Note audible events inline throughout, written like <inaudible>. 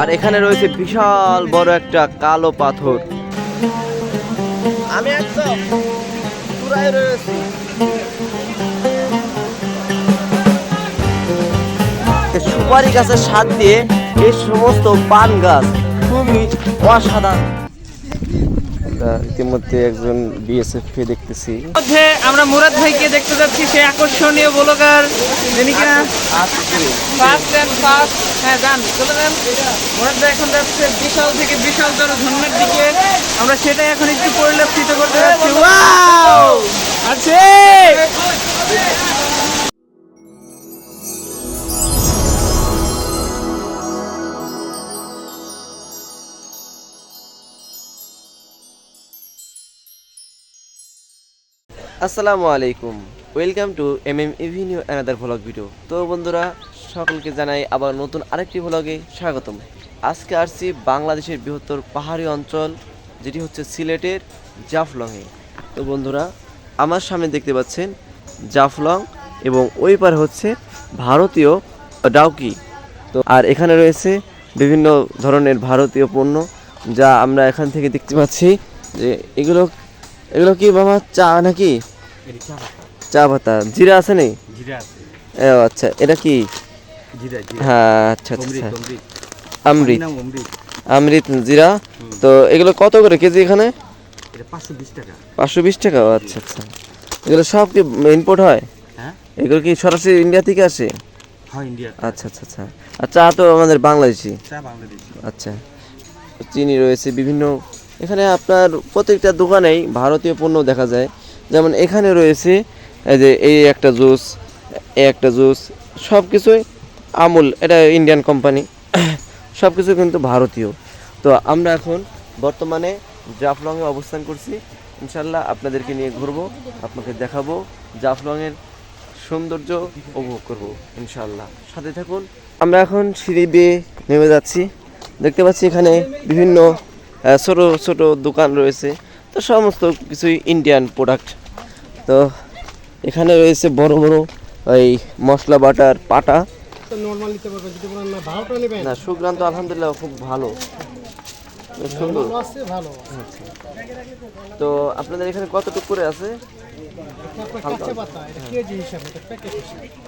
আর এখানে রয়েছে বিশাল বড় একটা কালো পাথর। আমি একদম পুরাই রয়েছি। সুপারি গাছের স্বাদ দিয়ে এই সমস্ত পান গাছ খুবই অসাধারণ। ইতিমধ্যে একজন বিএসএফ কে দেখতেছি। মধ্যে আমরা মুরাদ ভাইকে দেখতে যাচ্ছি সেই আকর্ষণীয় ব্লগার। যিনি কিনা? ফার্স্ট অ্যান্ড ফার্স্ট হ্যাঁ যান, চলে যান। মুরাদ ভাই এখন যাচ্ছে বিশাল থেকে বিশাল বড় ঝর্ণার দিকে। আমরা সেটাই এখন একটু পরিলক্ষিত করতে যাচ্ছি। ওয়াও আছে! আসসালামু আলাইকুম। Welcome to M M avenue another vlog video তো বন্ধুরা, সকলকে জানাই আবার নতুন আরেকটি ভ্লগে স্বাগতম। আজকে আসছি বাংলাদেশের বৃহত্তর পাহাড়ি অঞ্চল, যেটি হচ্ছে সিলেটের জাফলংয়ে। তো বন্ধুরা, আমার সামনে দেখতে পাচ্ছেন জাফলং এবং ওই পার হচ্ছে ভারতীয় ডাউকি। তো আর এখানে রয়েছে বিভিন্ন ধরনের ভারতীয় পণ্য, যা আমরা এখান থেকে দেখতে পাচ্ছি যে এগুলো এগুলো কি বাবা চা নাকি? চা পাতা। জিরা আছে নেই? জিরা আছে। ও আচ্ছা এটা কি? হ্যাঁ আচ্ছা আচ্ছা অমৃত আচ্ছা। অমৃত। আমৃত আমৃত জিরা। তো এগুলো কত করে কেজি এখানে? পাঁচশো বিশ টাকা। ও আচ্ছা আচ্ছা। এগুলো সব কি ইম্পোর্ট হয়? হ্যাঁ। এগুলো কি সরাসরি ইন্ডিয়া থেকে আসে? আচ্ছা আচ্ছা আচ্ছা। আর চা তো আমাদের বাংলাদেশি। আচ্ছা। চিনি রয়েছে বিভিন্ন এখানে আপনার প্রত্যেকটা দোকানেই ভারতীয় পণ্য দেখা যায়। যেমন এখানে রয়েছে, এই যে এই একটা জুস এই একটা জুস সব কিছুই আমুল, এটা ইন্ডিয়ান কোম্পানি <coughs> সব কিছু কিন্তু ভারতীয়। তো আমরা এখন বর্তমানে জাফলংয়ে অবস্থান করছি। ইনশাল্লাহ আপনাদেরকে নিয়ে ঘুরবো, আপনাকে দেখাবো, জাফলংয়ের সৌন্দর্য উপভোগ করব ইনশাল্লাহ সাথে থাকুন, আমরা এখন সিঁড়ি বেয়ে নেমে যাচ্ছি। দেখতে পাচ্ছি এখানে বিভিন্ন ছোট ছোট দোকান রয়েছে। তো সমস্ত কিছুই ইন্ডিয়ান প্রোডাক্ট তো এখানে রয়েছে বড় বড় ওই মশলা বাটার পাটা। না নেবেন। আলহামদুলিল্লাহ খুব ভালো। সুন্দর। তো আপনাদের এখানে কতটুকু করে আছে?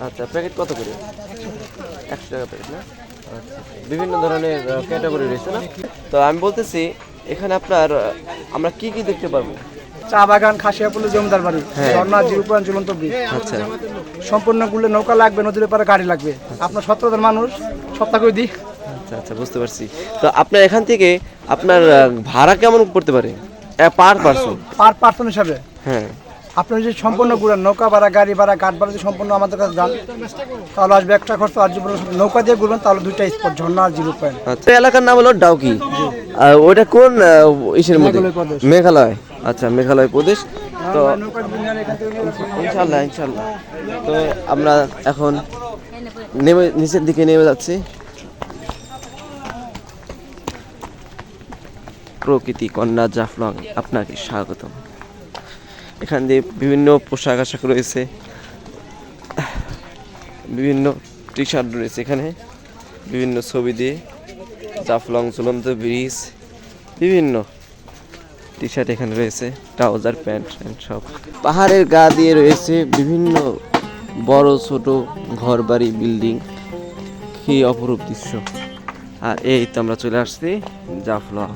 আচ্ছা প্যাকেট কত করে? একশো টাকা প্যাকেট না? বিভিন্ন ধরনের ক্যাটাগরি রয়েছে না? তো আমি বলতেছি এখানে আপনার আমরা কি কি দেখতে পারব? চা বাগান খাসিয়াপুলি জমিদার বাড়ি ঝর্ণা জিরুপুরান ঝুলন্ত ব্রিজ। আচ্ছা। সম্পূর্ণ ঘুরলে নৌকা লাগবে নদীর পারে গাড়ি লাগবে। আপনার জন মানুষ সপ্তাহ করে দিই আচ্ছা আচ্ছা বুঝতে পারছি। তো আপনার এখান থেকে আপনার ভাড়া কেমন পড়তে পারে? পার পার্সন পার পার্সন হিসাবে? হ্যাঁ। আপনি যদি সম্পূর্ণ ঘুরেন নৌকা ভাড়া গাড়ি ভাড়া ঘাট ভাড়া যদি সম্পূর্ণ আমাদের কাছে যান তাহলে আসবে একটা খরচ আর জীবন নৌকা দিয়ে ঘুরবেন তাহলে দুইটা স্পট ঝর্ণা আর জিরো পয়েন্ট আচ্ছা এলাকার নাম হলো ডাউকি। আর ওইটা কোন ইসের মধ্যে? মেঘালয় আচ্ছা মেঘালয় প্রদেশ। তো থেকে নিয়ে ইনশাল্লাহ ইনশাল্লাহ তো আমরা এখন নেমে নিচের দিকে নেমে যাচ্ছি। প্রকৃতি কন্যা জাফলং আপনাকে স্বাগতম। এখান দিয়ে বিভিন্ন পোশাক আশাক রয়েছে। বিভিন্ন টি শার্ট রয়েছে এখানে। বিভিন্ন ছবি দিয়ে জাফলং ঝুলন্ত ব্রিজ, বিভিন্ন টি শার্ট এখানে রয়েছে, ট্রাউজার প্যান্ট প্যান্ট সব। পাহাড়ের গা দিয়ে রয়েছে বিভিন্ন বড়, ছোট ঘর বাড়ি বিল্ডিং। কি অপরূপ দৃশ্য। আর এই তো আমরা চলে আসছি জাফলং।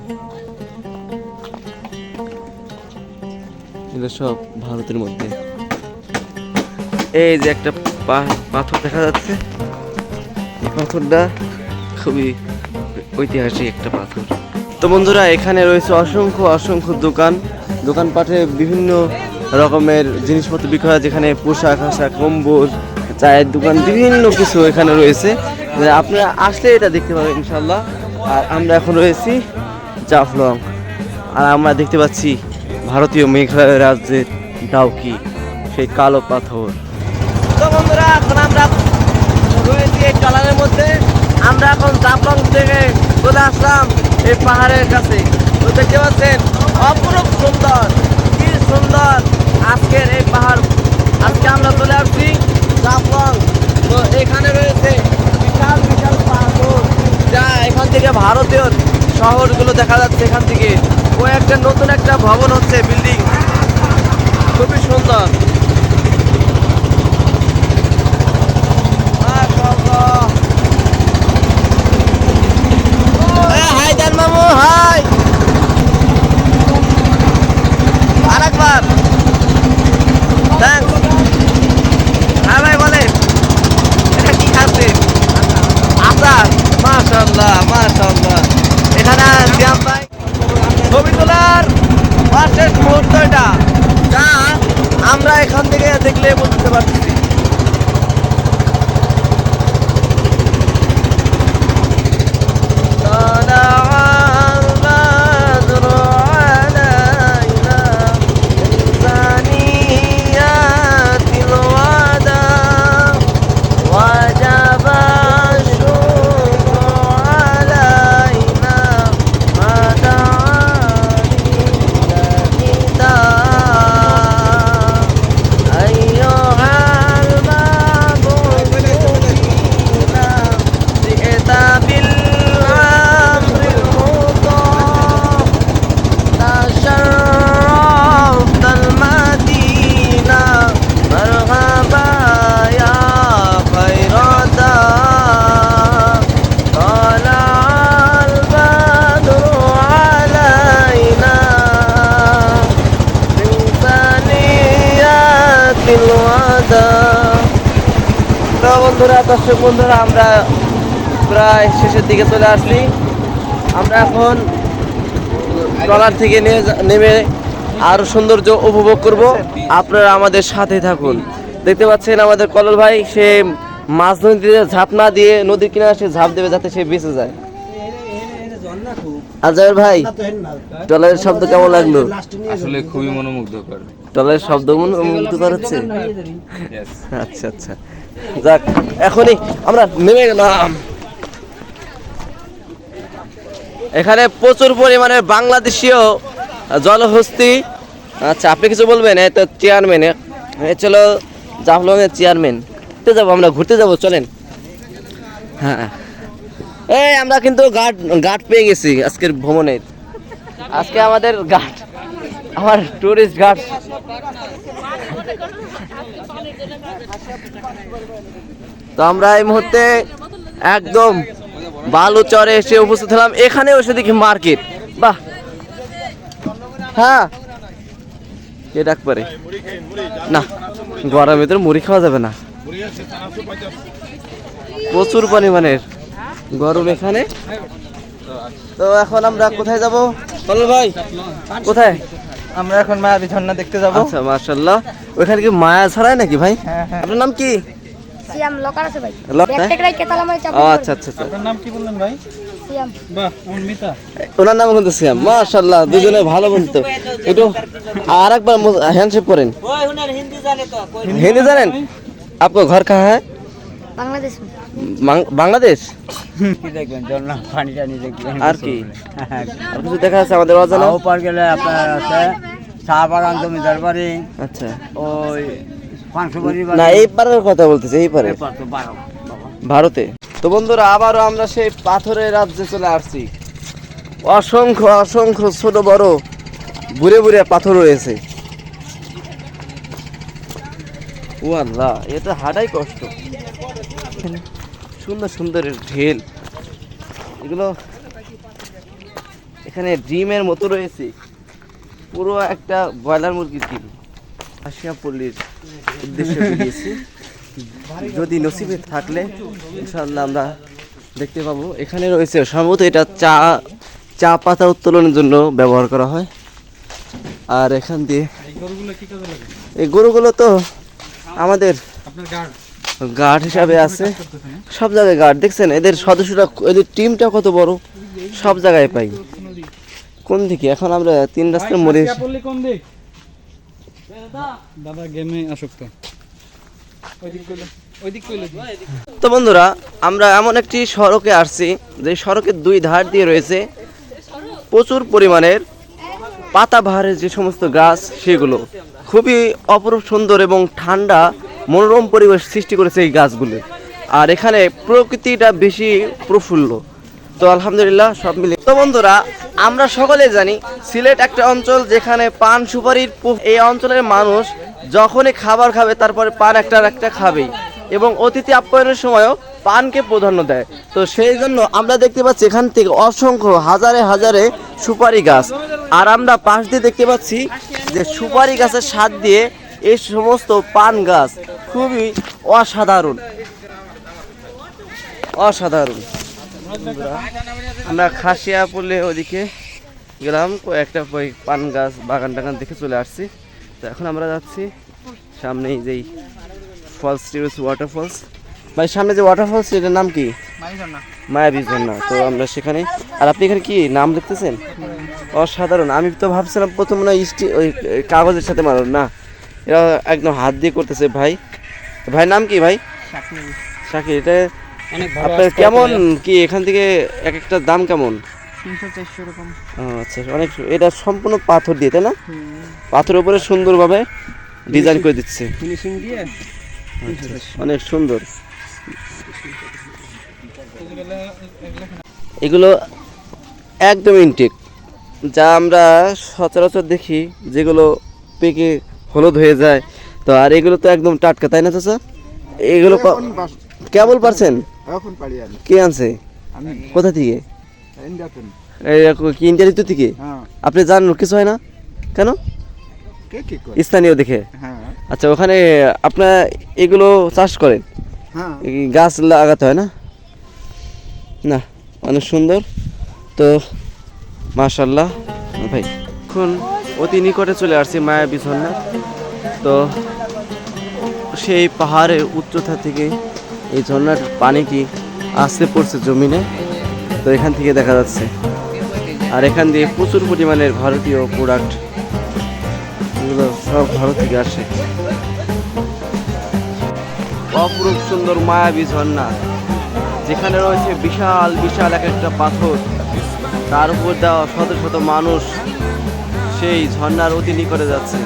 এগুলো সব ভারতের মধ্যে। এই যে একটা পাথর দেখা যাচ্ছে। এই পাথরটা খুবই ঐতিহাসিক একটা পাথর। তো বন্ধুরা, এখানে রয়েছে অসংখ্য অসংখ্য দোকান। দোকানপাটে বিভিন্ন রকমের জিনিসপত্র বিক্রি হয়, যেখানে পোশাক, আশাক, কম্বল, চায়ের দোকান, বিভিন্ন কিছু এখানে রয়েছে। আপনারা আসলে এটা দেখতে পাবেন ইনশাল্লাহ আর আমরা এখন রয়েছি জাফলং। আর আমরা দেখতে পাচ্ছি ভারতীয় মেঘালয় রাজ্যের ডাউকি সেই কালো পাথর। তো বন্ধুরা, এখন আমরা রয়েছি এই ট্রলারের মধ্যে। আমরা এখন জাফলং থেকে চলে আসলাম এই পাহাড়ের কাছে। তো দেখতে পাচ্ছেন, অপরূপ সুন্দর, কি সুন্দর আজকের এই পাহাড়। আজকে আমরা চলে আসছি জাফলং। তো এখানে রয়েছে বিশাল বিশাল পাথর যা এখান থেকে ভারত এটা নতুন একটা ভবন হচ্ছে বিল্ডিং খুবই সুন্দর মাশাআল্লাহ। এ, হাই দেন মামু হাই আরেকবার থ্যাংকস হ্যাঁ ভাই বলেন এটা কি খাচ্ছেন আচার মাশাআল্লাহ মাশাআল্লাহ এখানে শ্যাম ভাই ছবি তোলার শেষ মুহূর্ত এটা। যা আমরা এখান থেকে দেখলে বুঝতে পারছি দর্শক বন্ধুরা আমরা প্রায় শেষের দিকে চলে আসছি। আমরা এখন ট্রলার থেকে নেমে আরও সৌন্দর্য উপভোগ করব। আপনারা আমাদের সাথে থাকুন। দেখতে পাচ্ছেন আমাদের কলল ভাই সে মাছ নদীতে ঝাঁপ না দিয়ে নদীর কিনারে সে ঝাঁপ দেবে যাতে সে বেঁচে যায়। আজয়ের ভাই ট্রলারের শব্দ কেমন লাগল? আসলে খুবই মনোমুগ্ধকর। ট্রলারের শব্দ মুগ্ধকর হচ্ছে? আচ্ছা আচ্ছা। যাক, এখনই আমরা নেমে গেলাম। এখানে প্রচুর পরিমাণে বাংলাদেশীয় জলহস্তি আচ্ছা আপনি কিছু বলবেন? এই তো চেয়ারম্যান এ। চলো জাফলং এর চেয়ারম্যান ঘুরতে যাব আমরা, ঘুরতে যাব, চলেন। হ্যাঁ। এই, আমরা কিন্তু গার্ড গার্ড পেয়ে গেছি আজকের ভ্রমণের আজকে আমাদের গার্ড আমার টুরিস্ট গার্ড তো আমরা এই মুহূর্তে একদম বালুচরে এসে উপস্থিত হলাম। এখানে এসে দেখি মার্কেট। বাহ! হ্যাঁ। কে ডাক পারে? না গরমের ভিতরে মুড়ি খাওয়া যাবে না। প্রচুর পরিমাণের গরম এখানে। তো এখন আমরা কোথায় যাব? বলো ভাই। কোথায়? আমরা এখন মায়াবী ঝর্ণা দেখতে যাব। আচ্ছা মাশাআল্লাহ। ওখানে কি মায়া ছড়ায় নাকি ভাই? হ্যাঁ, হ্যাঁ। আপনার নাম কি? সিয়াম লকার আছে ভাই। কেতালা চাপ আচ্ছা, আচ্ছা আচ্ছা আপনার নাম কি বললেন ভাই? সিয়াম। বাহ ওনার নাম কিন্তু সিয়াম। দুজনে ভালো বন্ধু। একটু আরেকবার হ্যান্ডশেক করেন। ওই ওনার হিন্দি জানে তো হিন্দি জানেন? আপকো ঘর কাহা হ্যায় বাংলাদেশ। কি দেখবেন পানি টানি দেখবেন। আর কি? আর কিছু দেখা যাচ্ছে আমাদের অজানা? ওপার গেলে আপনার আছে চা বাগান জমিদার বাড়ি আচ্ছা। ওই না এই পারের কথা বলতেছে এই পারে ভারতে। তো বন্ধুরা আবারও আমরা সেই পাথরের রাজ্যে চলে আসছি। অসংখ্য অসংখ্য ছোট বড় বুড়ে বুড়ে পাথর রয়েছে। ও আল্লাহ এটা হাঁটাই কষ্ট। সুন্দর সুন্দর ঢেল। এগুলো এখানে ডিমের মতো রয়েছে। পুরো একটা ব্রয়লার মুরগির ডিম। আসিয়া পল্লীর উদ্দেশ্যে বেরিয়েছি। যদি নসিবে থাকলে, ইনশাআল্লাহ আমরা দেখতে পাবো। এখানে রয়েছে সম্ভবত এটা চা চা পাতা উত্তোলনের জন্য ব্যবহার করা হয়। আর এখান দিয়ে এই গরুগুলো তো আমাদের গার্ড হিসাবে আছে। সব জায়গায় গার্ড দেখছেন? এদের সদস্যরা এদের টিমটা কত বড়? সব জায়গায় পাই। কোন দিকে? এখন আমরা তিন রাস্তার মোড়ে দাদা গেমে আসক্ত। ওই দিক কইলে ওই দিক কইলে তো বন্ধুরা আমরা এমন একটি সড়কে আসছি যে সড়কের দুই ধার দিয়ে রয়েছে প্রচুর পরিমাণের পাতাবাহারের যে সমস্ত গাছ সেগুলো। খুবই অপরূপ সুন্দর এবং ঠান্ডা মনোরম পরিবেশ সৃষ্টি করেছে এই গাছগুলি। আর এখানে প্রকৃতিটা বেশি প্রফুল্ল। তো আলহামদুলিল্লাহ সব মিলে তো বন্ধুরা, আমরা সকলে জানি সিলেট একটা অঞ্চল যেখানে পান সুপারির এই অঞ্চলের মানুষ যখনই খাবার খাবে, তারপরে পান একটা একটা খাবেই। এবং অতিথি আপ্যায়নের সময়ও পানকে প্রাধান্য দেয়। তো সেই জন্য আমরা দেখতে পাচ্ছি এখান থেকে অসংখ্য হাজারে হাজারে সুপারি গাছ। আর আমরা পাশ দিয়ে দেখতে পাচ্ছি যে সুপারি গাছের স্বাদ দিয়ে এই সমস্ত পান গাছ খুবই অসাধারণ। অসাধারণ। আমরা খাসিয়া পড়লে ওদিকে গেলাম কয়েকটা ওই পান গাছ বাগান টাগান দেখে চলে আসছি। তো এখন আমরা যাচ্ছি সামনেই যেই ফলসটি রয়েছে ওয়াটারফলস ভাই সামনে যে ওয়াটারফলস এটার নাম কি? মায়াবী ঝর্ণা তো আমরা সেখানে আর আপনি এখানে কি নাম লিখতেছেন? অসাধারণ। আমি তো ভাবছিলাম প্রথম না স্টি ওই ওই কাগজের সাথে মারুন না। এরা একদম হাত দিয়ে করতেছে ভাই। ভাই নাম কি ভাই? শাকির এটা আপনার কেমন কি এখান থেকে এক একটা দাম কেমন? আচ্ছা অনেক এটা সম্পূর্ণ পাথর দিয়ে তাই না? পাথরের উপরে সুন্দরভাবে ডিজাইন করে দিচ্ছে। অনেক সুন্দর। এগুলো একদম ইনটেক যা আমরা সচরাচর দেখি যেগুলো পেকে হলুদ হয়ে যায়। তো আর এগুলো তো একদম টাটকা তাই না চাচা? এগুলো কেবল পারছেন? কে আনছে? আমি কোথা থেকে? কি ইন্ডিয়া ঋতু থেকে? হ্যাঁ। আপনি জানেন কিছু হয় না? কেন? স্থানীয় দেখে। হ্যাঁ। আচ্ছা ওখানে আপনার এগুলো চাষ করেন? হ্যাঁ। গাছ লাগাতে হয় না? না অনেক সুন্দর। তো মাশাল্লাহ। ভাই এখন অতি নিকটে চলে আসছি মায়াবী ঝর্ণা তো সেই পাহাড়ের উচ্চতা থেকে এই ঝর্ণার পানিটি আসতে পড়ছে জমিনে? তো এখান থেকে দেখা যাচ্ছে। আর এখান দিয়ে প্রচুর পরিমাণের ভারতীয় প্রোডাক্ট সব ভারত থেকে আসে। অপরূপ সুন্দর মায়াবী ঝর্ণা, যেখানে রয়েছে বিশাল বিশাল এক একটা পাথর। তার উপর দেওয়া শত শত মানুষ সেই ঝর্ণার অতি নিকটে যাচ্ছে।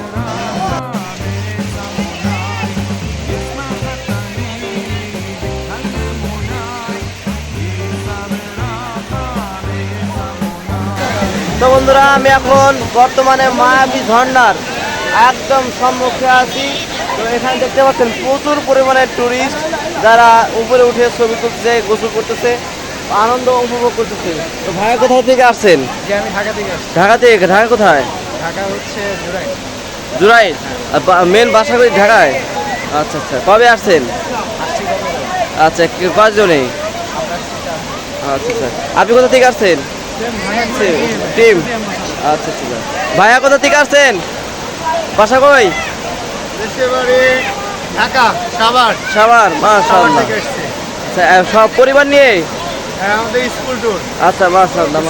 তো বন্ধুরা আমি এখন বর্তমানে মায়াবী ঝর্ণার একদম সম্মুখে আছি। তো এখানে দেখতে পাচ্ছেন প্রচুর পরিমাণে টুরিস্ট যারা উপরে উঠে ছবি তুলছে গোসল করতেছে আনন্দ উপভোগ করতেছে। তো ভাইয়া কোথায় থেকে আসছেন? আমি ঢাকা থেকে ঢাকা থেকে ঢাকা কোথায়? ঢাকা হচ্ছে মেন বাসা করি ঢাকায়? আচ্ছা আচ্ছা। কবে আসছেন? আচ্ছা কয়জনে আচ্ছা আচ্ছা। আপনি কোথা থেকে আসছেন? টিম আচ্ছা ঠিক আছে ভাইয়া কোথা থেকে আসছেন? বাসা কই? ঢাকা সাভার। সাভার মাশাআল্লাহ। আচ্ছা সব পরিবার নিয়ে? আমাদের স্কুল ট্যুর। আচ্ছা মাশাআল্লাহ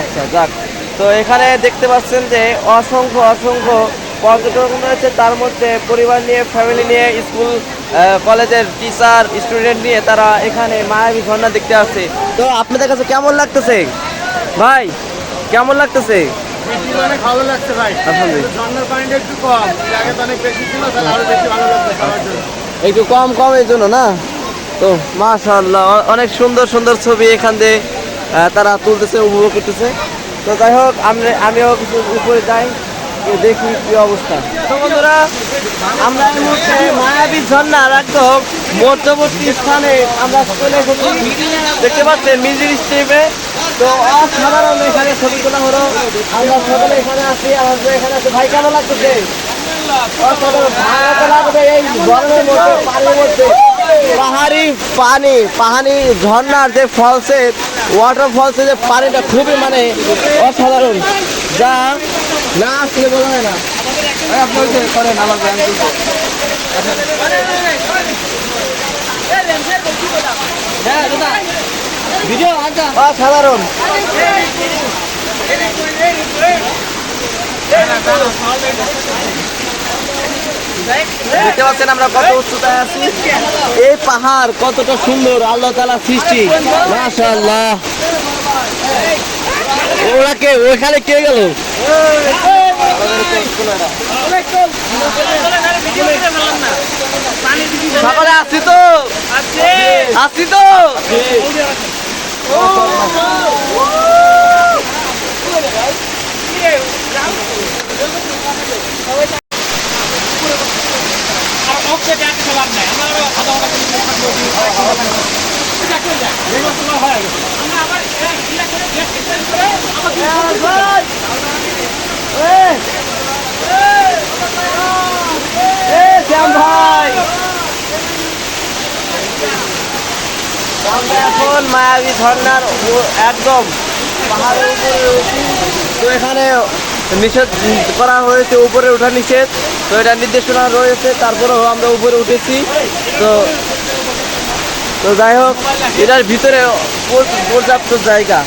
আচ্ছা যাক। তো এখানে দেখতে পাচ্ছেন যে অসংখ্য অসংখ্য পর্যটক রয়েছে। তার মধ্যে পরিবার নিয়ে ফ্যামিলি নিয়ে স্কুল কলেজের টিচার স্টুডেন্ট নিয়ে তারা এখানে মায়াবী ঝর্ণা দেখতে আসছে। তো আপনাদের কাছে কেমন লাগতেছে? ভাই কেমন লাগতেছে? অনেক ভালো লাগছে ভাই। ঝর্ণার পানিটা একটু কম। আগে তো অনেক বেশি ছিল তাহলে আরও বেশি ভালো লাগছে একটু কম কম এই জন্য না? তো মাশাআল্লাহ অ- অনেক সুন্দর সুন্দর ছবি এখান দিয়ে তারা তুলতেছে উপভোগ করতেছে। তো যাই হোক আমি আমিও কিছু উপরে যাই দেখি কি অবস্থা। বন্ধুরা, আমরা এই মুহূর্তে মায়াবী ঝর্ণার একদম মধ্যবর্তী স্থানে আমরা চলে এসেছি। দেখতে পাচ্ছেন মিউজিক স্টেপে তো অসাধারণ এখানে ছবি তোলা হলো। আমরা সকলে এখানে আসি আমাদের এখানে আসি ভাই, কেমন লাগতেছে? পাহাড়ি পানি পাহাড়ি ঝর্ণার যে ফলসে ওয়াটার ফলসে যে পানিটা খুবই মানে অসাধারণ যা না আসলে বোঝা যায় না। করেন। হ্যাঁ, আচ্ছা। অসাধারণ। দেখতে পাচ্ছেন আমরা কত উচ্চতায় আছি। এই পাহাড় কতটা সুন্দর, আল্লাহ তালা সৃষ্টি। মাশাআল্লাহ। ওরা কে? ওখানে কে গেল? সকালে আসছি তো। আসছি তো। আমরা এখন মায়াবী ঝর্ণার একদম পাহাড়ের উপরে তো এখানে নিষেধ করা হয়েছে উপরে ওঠা নিষেধ। তো এটা নির্দেশনা রয়েছে, তারপরেও আমরা উপরে উঠেছি। তো তো যাই হোক, এটার ভিতরে পর- পর্যাপ্ত জায়গা।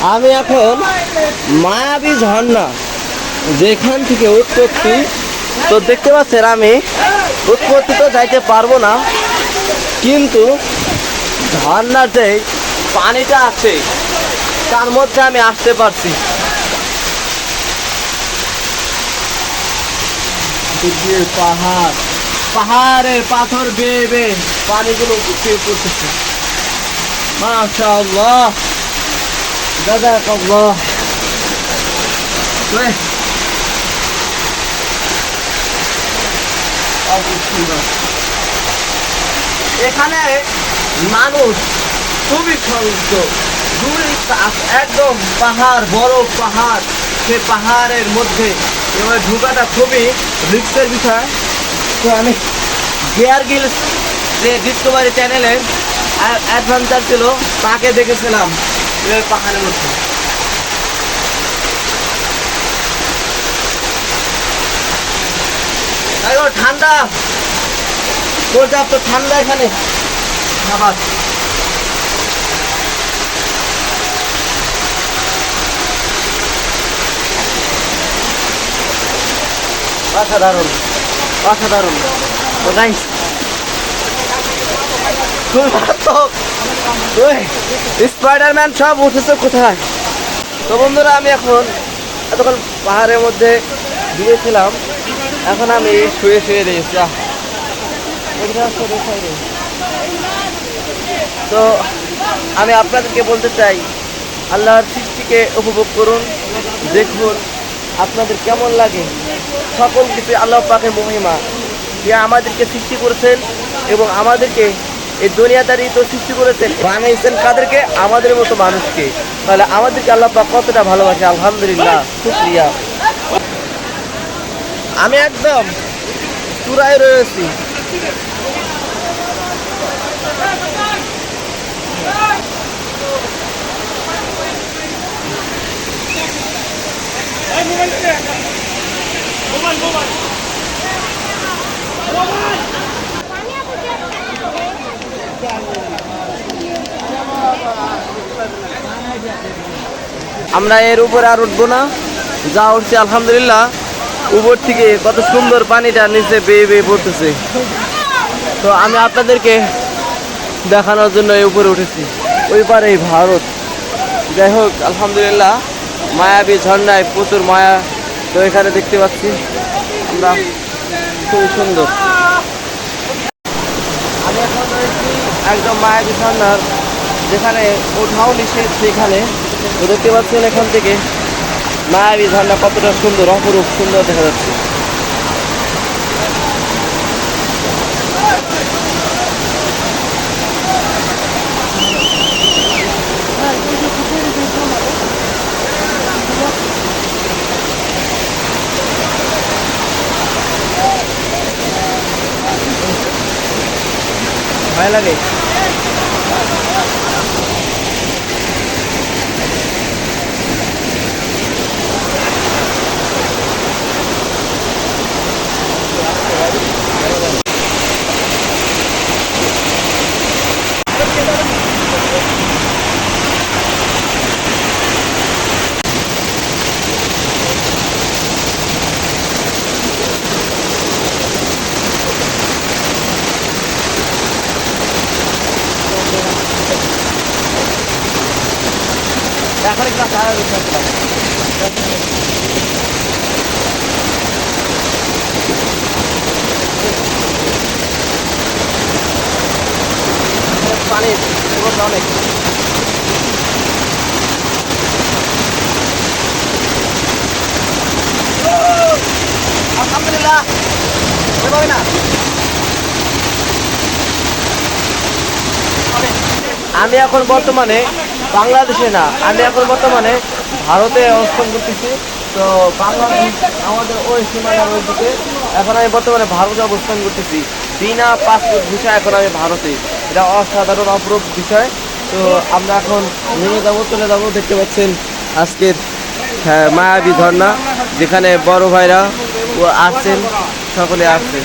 আমি এখন মায়াবী ঝর্ণা, যেখান থেকে উৎপত্তি, তো দেখতে পাচ্ছেন আমি, উৎপত্তি তো যাইতে পারব না, কিন্তু ঝর্ণার যে পানিটা আছে তার মধ্যে আমি আসতে পারছি। পাহাড় পাহাড়ের পাথর বেয়ে বেয়ে পানিগুলো উপচে পড়তেছে। মাশাআল্লাহ। ওই এখানে মানুষ খুবই সংযুক্ত দূরে একদম পাহাড় বড় পাহাড়। সে পাহাড়ের মধ্যে। এবার ঢোকাটা খুবই রিক্সের বিষয়। তো আমি গিয়ার গিল যে ডিসকভারি চ্যানেলের অ্যাডভেঞ্চার ছিল, তাকে দেখেছিলাম পাহাড়ের মধ্যে। ঠান্ডা। পর্যাপ্ত ঠান্ডা এখানে। আবার অসাধারণ অসাধারণ। তো গাইস স্পাইডারম্যান সব উঠেছে কোথায়? তো বন্ধুরা, আমি এখন এতক্ষণ পাহাড়ের মধ্যে গিয়েছিলাম এখন আমি শুয়ে শুয়ে এ। তো আমি আপনাদেরকে বলতে চাই, আল্লাহর সৃষ্টিকে উপভোগ করুন, দেখুন আপনাদের কেমন লাগে? সকল কিছু আল্লাহ পাকের মহিমা। যে আমাদেরকে সৃষ্টি করেছেন এবং আমাদেরকে এই দুনিয়াদারি তো সৃষ্টি করেছেন, বানিয়েছেন কাদেরকে? আমাদের মতো মানুষকে। তাহলে আমাদেরকে আল্লাহ পাক কতটা ভালোবাসে? আলহামদুলিল্লাহ, শুক্রিয়া। আমি একদম চূড়ায় রয়েছি। আমরা এর উপরে আর উঠবো না। যা উঠছি, আলহামদুলিল্লাহ। উপর থেকে কত সুন্দর পানিটা নিচে বেয়ে বেয়ে পড়তেছে। তো আমি আপনাদেরকে দেখানোর জন্য এই উপরে উঠেছি। ওই পারে ভারত। যাই হোক, আলহামদুলিল্লাহ। মায়াবী ঝর্ণায় প্রচুর মায়া তো এখানে দেখতে পাচ্ছি আমরা। খুবই সুন্দর। আমি এখন রয়েছি একদম মায়াবী ঝর্ণার যেখানে ওঠাও নিষেধ সেখানে। দেখতে পাচ্ছেন এখান থেকে মায়াবী ঝর্ণা কতটা সুন্দর, অপরূপ সুন্দর দেখা যাচ্ছে। ভয় লাগে এখন একটু সারা অনেক। আমি এখন বর্তমানে বাংলাদেশে না, আমি এখন বর্তমানে ভারতে অবস্থান করতেছি। তো বাংলাদেশ আমাদের ওই সীমানার ওই দিকে। এখন আমি বর্তমানে ভারতে অবস্থান করতেছি। বিনা পাসপোর্ট বিষয় এখন আমি ভারতে। এটা অসাধারণ, অপরূপ বিষয়। তো আমরা এখন নেমে যাব, চলে যাব। দেখতে পাচ্ছেন আজকের হ্যাঁ মায়াবী ঝর্ণা, যেখানে বড় ভাইরা আসছেন, সকলে আসছেন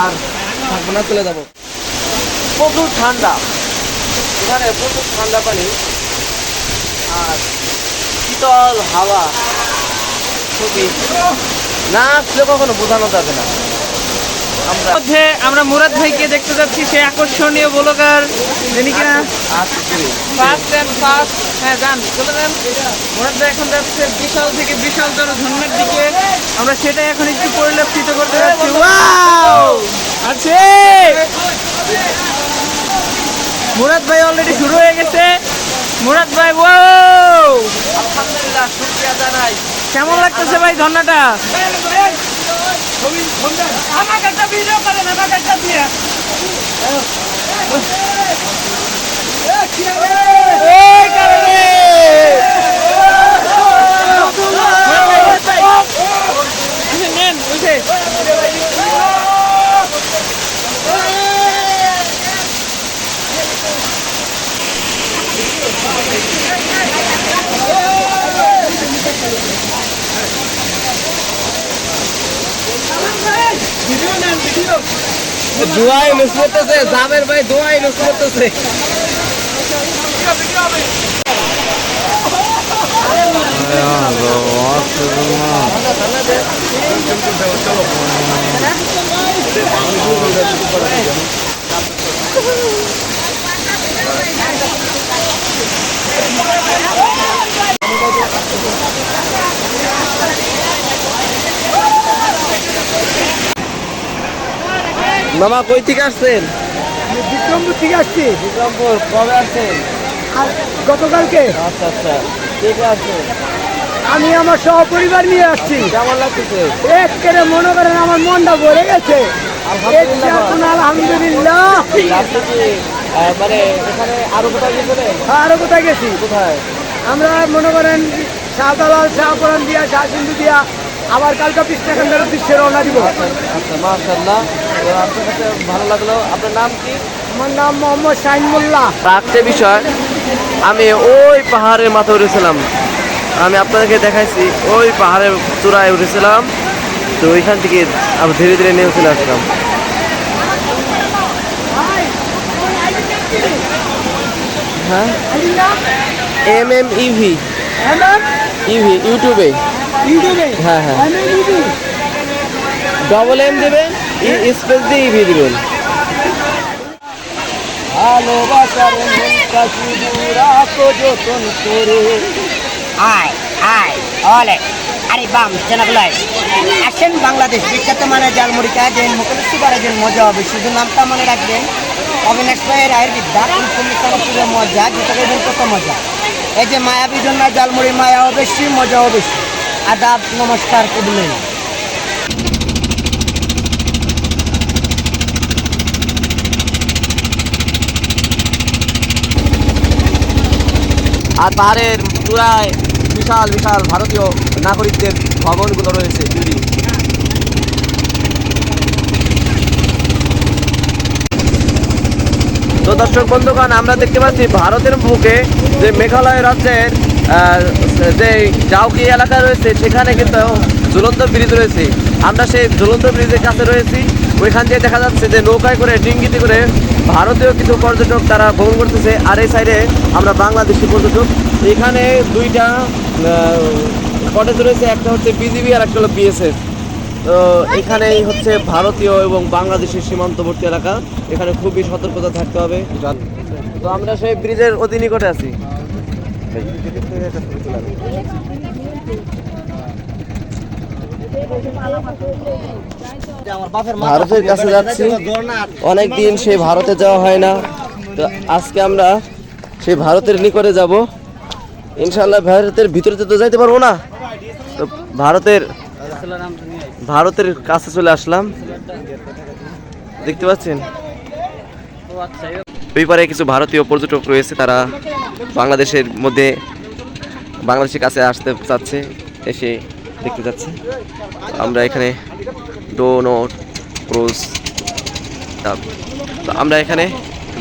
আর থাকব না, চলে যাব। প্রচুর ঠান্ডা। এখানে প্রচুর ঠান্ডা পানি। আর শীতল হাওয়া। খুবই না আসলে কখনো বোঝানো যাবে না। আমরা মধ্যে আমরা মুরাদ ভাইকে দেখতে যাচ্ছি সেই আকর্ষণীয় বলকার যিনি কিনা? ফার্স্ট অ্যান্ড ফার্স্ট হ্যাঁ যান চলে যান। মুরাদ ভাই এখন যাচ্ছে বিশাল থেকে বিশালতর ঝর্ণার দিকে। আমরা সেটাই এখন একটু পরিলক্ষিত করতে যাচ্ছি। আছে! মুরাদ ভাই অলরেডি শুরু হয়ে গেছে। মুরাদ ভাই ওয়াও আলহামদুলিল্লাহ শুক্রিয়া জানাই। কেমন লাগতেছে ভাই ঝর্ণাটা আমাকে একটা ভিডিও করেন আমাকে একটা দিয়ে নেন বুঝে দোয়া ইউজ করতেছে ভাই দোয়া ইউজ করতেছে। মামা কই থেকে আসছেন? বিক্রমপুর থেকে আসছি। বিক্রমপুর কবে আসছেন? গতকালকে? আচ্ছা আচ্ছা। কে কে আসছেন আমি আমার সহপরিবার নিয়ে আসছি। কেমন লাগতেছে? এক করে মনে করেন আমার মনটা ভরে গেছে। আলহামদুলিল্লাহ। মানে এখানে আরও কোথাও গেছিলেন আরও কোথায় গেছি? কোথায়? আমরা মনে করেন শাহজালাল শাহপুরান দিয়া শাহ সিন্ধু দিয়া আবার কালকা কৃষ্ণকান্তের উদ্দেশ্যে রওনা দিব। আচ্ছা মাশাল্লাহ তো আপনার কাছে ভালো লাগল। আপনার নাম কি? আমার নাম মোহাম্মদ শাহিন মোল্লা রাখতে বিষয় আমি ওই পাহাড়ের মাথায় উঠেছিলাম। আমি আপনাদেরকে দেখাইছি ওই পাহাড়ের চূড়ায় উঠেছিলাম। তো ওইখান থেকে আবার ধীরে ধীরে নেমে চলে আসলাম। হ্যাঁ? এম এম ইভি ইভি ইউটিউবে। ইউটিউবে? হ্যাঁ হ্যাঁ। ডবল এম দেবেন স্পেস দিয়ে ইভি দেবেন ভালোবাসার শুধু রাখো যতন করে। আয় আয় অলে আরে বাম চেনাগুলাই আসেন বাংলাদেশ বিখ্যাত মানে জালমুড়ি খাওয়া মুকুল সুপারের মজা হবে। শুধু নামটা মনে রাখবেন অবিনাশ ভাইয়ের আয়ের বিদ্যা পুরো মজা যেটা করবেন কত মজা। এই যে মায়াবী জন্য জালমুড়ি মায়াও বেশি মজাও বেশি আদাব নমস্কার কুদলেন আর পাহাড়ের চূড়ায় বিশাল বিশাল ভারতীয় নাগরিকদের ভবনগুলো রয়েছে বিল্ডিং তো দর্শক বন্ধুগণ, আমরা দেখতে পাচ্ছি ভারতের বুকে যে মেঘালয় রাজ্যের যে জাউকি এলাকা রয়েছে, সেখানে কিন্তু ঝুলন্ত ব্রিজ রয়েছে। আমরা সেই ঝুলন্ত ব্রিজের কাছে রয়েছি। ওইখান দিয়ে দেখা যাচ্ছে যে নৌকায় করে, ডিঙ্গিতে করে ভারতীয় কিছু পর্যটক তারা ভ্রমণ করতেছে। আর এই সাইডে আমরা বাংলাদেশি পর্যটক। এখানে দুইটা কটেজ রয়েছে। একটা হচ্ছে বিজিবি আর একটা হলো বিএসএফ তো এখানেই হচ্ছে ভারতীয় এবং বাংলাদেশের সীমান্তবর্তী এলাকা। এখানে খুবই সতর্কতা থাকতে হবে। তো আমরা সেই ব্রিজের অতি নিকটে আছি। ভারতের কাছে যাচ্ছি। অনেক দিন সেই ভারতে যাওয়া হয় না। তো আজকে আমরা সেই ভারতের নিকটে যাব। ইনশাল্লাহ ভারতের ভিতরে তো যাইতে পারব না। তো ভারতের ভারতের কাছে চলে আসলাম। দেখতে পাচ্ছেন? ওই পারে কিছু ভারতীয় পর্যটক রয়েছে তারা বাংলাদেশের মধ্যে বাংলাদেশের কাছে আসতে চাচ্ছে এসে দেখতে যাচ্ছে। আমরা এখানে ডোনোট ক্রুজ তো আমরা এখানে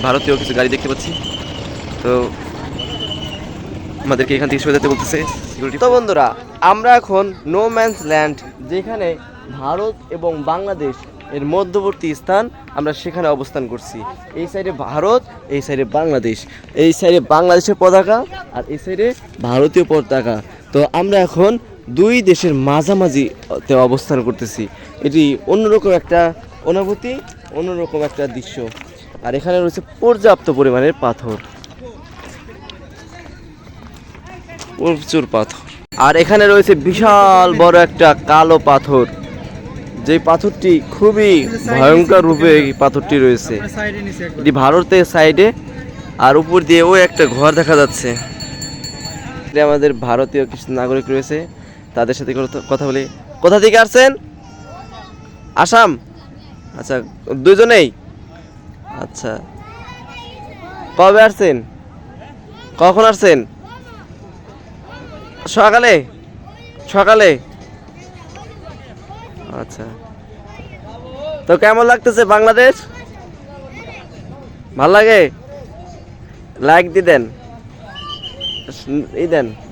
ভারতীয় কিছু গাড়ি দেখতে পাচ্ছি। তো আমাদেরকে এখান থেকে সরে যেতে বলতেছে তো বন্ধুরা, আমরা এখন নো ম্যানস ল্যান্ড যেখানে ভারত এবং বাংলাদেশ এর মধ্যবর্তী স্থান, আমরা সেখানে অবস্থান করছি। এই সাইডে ভারত, এই সাইডে বাংলাদেশ। এই সাইডে বাংলাদেশের পতাকা আর এই সাইডে ভারতীয় পতাকা। তো আমরা এখন দুই দেশের মাঝামাঝিতে অবস্থান করতেছি। এটি অন্যরকম একটা অনুভূতি, অন্যরকম একটা দৃশ্য। আর এখানে রয়েছে পর্যাপ্ত পরিমাণের পাথর। প্রচুর পাথর। আর এখানে রয়েছে বিশাল বড় একটা কালো পাথর। যে পাথরটি খুবই ভয়ঙ্কর রূপে পাথরটি রয়েছে। এটি ভারতের সাইডে, আর উপর দিয়ে ও একটা ঘর দেখা যাচ্ছে। আমাদের ভারতীয় কিছু নাগরিক রয়েছে। তাদের সাথে কথা- বলি। কোথা থেকে আসছেন? আসাম? আচ্ছা দুজনেই আচ্ছা। কবে আসছেন? কখন আসছেন? সকালে? সকালে? আচ্ছা। তো কেমন লাগতেছে বাংলাদেশ? ভালো লাগে? লাইক দি দেন দেন।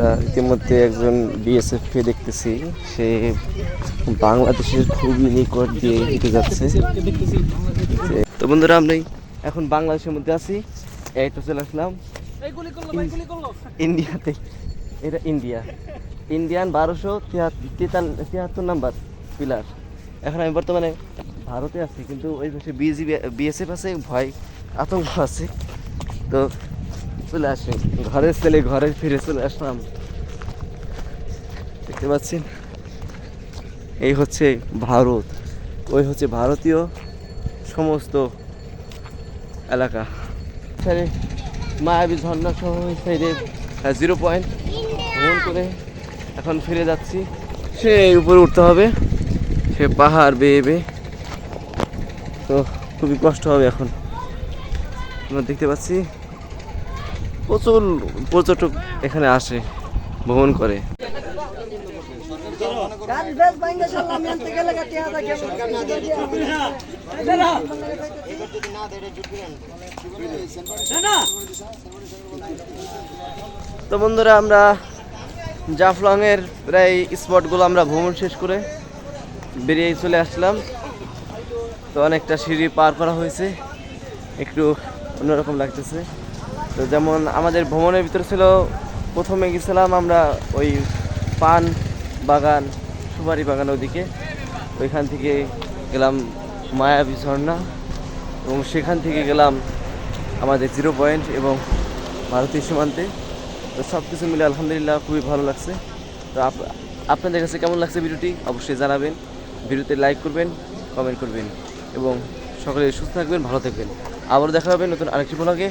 আমরা ইতিমধ্যে একজন বিএসএফ কে দেখতেছি। সে বাংলাদেশের খুবই নিকট দিয়ে হেঁটে যাচ্ছে। তো বন্ধুরা আমরা এখন বাংলাদেশের মধ্যে আছি। এই তো চলে আসলাম। ইন্ডিয়াতে। এটা ইন্ডিয়া। ইন্ডিয়ান বারোশো তিয়াত্তর নাম্বার পিলার। এখন আমি বর্তমানে ভারতে আছি কিন্তু ওই পাশে বিজিবি বিএসএফ আছে ভয় আতঙ্ক আছে। তো চলে আসে ঘরের ছেলে ঘরে ফিরে চলে আসলাম। দেখতে পাচ্ছেন? এই হচ্ছে ভারত। ওই হচ্ছে ভারতীয় সমস্ত এলাকা। সাইডে মায়াবী ঝর্ণা সহ সাইডে জিরো পয়েন্ট ভ্রমণ করে এখন ফিরে যাচ্ছি। সেই উপরে উঠতে হবে। সে পাহাড় বেয়ে বেয়ে। তো খুবই কষ্ট হবে এখন। আমরা দেখতে পাচ্ছি প্রচুর পর্যটক এখানে আসে, ভ্রমণ করে। তো বন্ধুরা, আমরা জাফলংয়ের প্রায় স্পটগুলো আমরা ভ্রমণ শেষ করে বেরিয়ে চলে আসলাম। তো অনেকটা সিঁড়ি পার করা হয়েছে, একটু অন্যরকম লাগতেছে। তো যেমন আমাদের ভ্রমণের ভিতরে ছিল, প্রথমে গেছিলাম আমরা ওই পান বাগান, সুপারি বাগান ওদিকে। ওইখান থেকে গেলাম মায়াবী ঝর্ণা এবং সেখান থেকে গেলাম আমাদের জিরো পয়েন্ট এবং ভারতীয় সীমান্তে। তো সব কিছু মিলে আলহামদুলিল্লাহ খুবই ভালো লাগছে। তো আপ- আপনাদের কাছে কেমন লাগছে ভিডিওটি অবশ্যই জানাবেন। ভিডিওতে লাইক করবেন, কমেন্ট করবেন এবং সকলে সুস্থ থাকবেন, ভালো থাকবেন। আবারও দেখা হবে নতুন আরেকটি ব্লগে।